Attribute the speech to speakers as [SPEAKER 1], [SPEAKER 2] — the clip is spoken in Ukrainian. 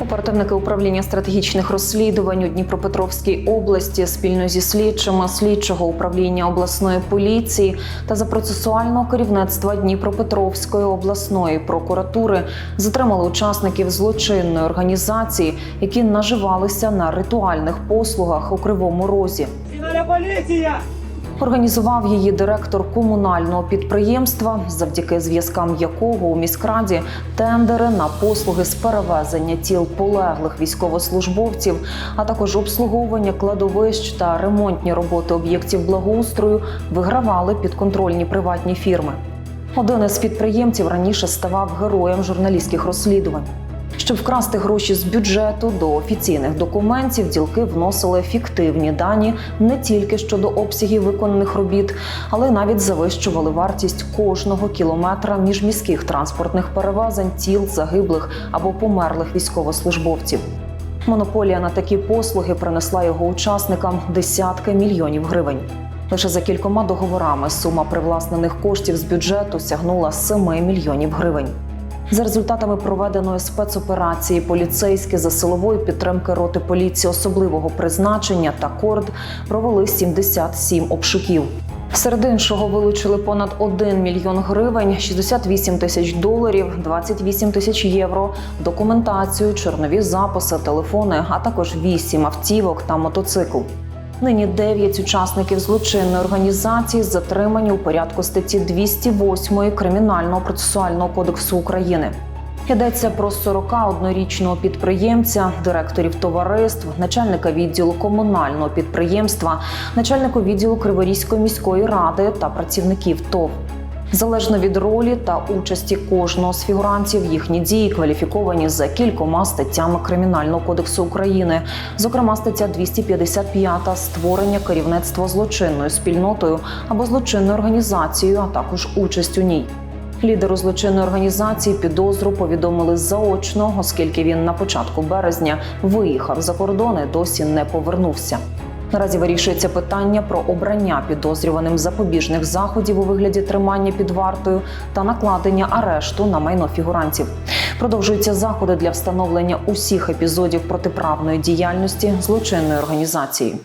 [SPEAKER 1] Оперативники управління стратегічних розслідувань у Дніпропетровській області спільно зі слідчими слідчого управління обласної поліції та за процесуального керівництва Дніпропетровської обласної прокуратури затримали учасників злочинної організації, які наживалися на ритуальних послугах у Кривому Розі.
[SPEAKER 2] Поліція!
[SPEAKER 1] Організував її директор комунального підприємства, завдяки зв'язкам якого у міськраді тендери на послуги з перевезення тіл полеглих військовослужбовців, а також обслуговування кладовищ та ремонтні роботи об'єктів благоустрою вигравали підконтрольні приватні фірми. Один із підприємців раніше ставав героєм журналістських розслідувань. Щоб вкрасти гроші з бюджету до офіційних документів, ділки вносили фіктивні дані не тільки щодо обсягів виконаних робіт, але навіть завищували вартість кожного кілометра міжміських транспортних перевезень тіл загиблих або померлих військовослужбовців. Монополія на такі послуги принесла його учасникам десятки мільйонів гривень. Лише за кількома договорами сума привласнених коштів з бюджету сягнула 7 мільйонів гривень. За результатами проведеної спецоперації поліцейські за силової підтримки роти поліції особливого призначення та корд провели 77 обшуків. Серед іншого вилучили понад 1 мільйон гривень, 68 тисяч доларів, 28 тисяч євро, документацію, чорнові записи, телефони, а також 8 автівок та мотоцикл. Нині 9 учасників злочинної організації затримані у порядку статті 208 Кримінального процесуального кодексу України. Йдеться про 41-річного підприємця, директорів товариств, начальника відділу комунального підприємства, начальника відділу Криворізької міської ради та працівників ТОВ. Залежно від ролі та участі кожного з фігурантів, їхні дії кваліфіковані за кількома статтями Кримінального кодексу України, зокрема стаття 255 створення керівництва злочинною спільнотою або злочинною організацією, а також участь у ній. Лідеру злочинної організації підозру повідомили заочно, оскільки він на початку березня виїхав за кордон і досі не повернувся. Наразі вирішується питання про обрання підозрюваним запобіжних заходів у вигляді тримання під вартою та накладення арешту на майно фігурантів. Продовжуються заходи для встановлення усіх епізодів протиправної діяльності злочинної організації.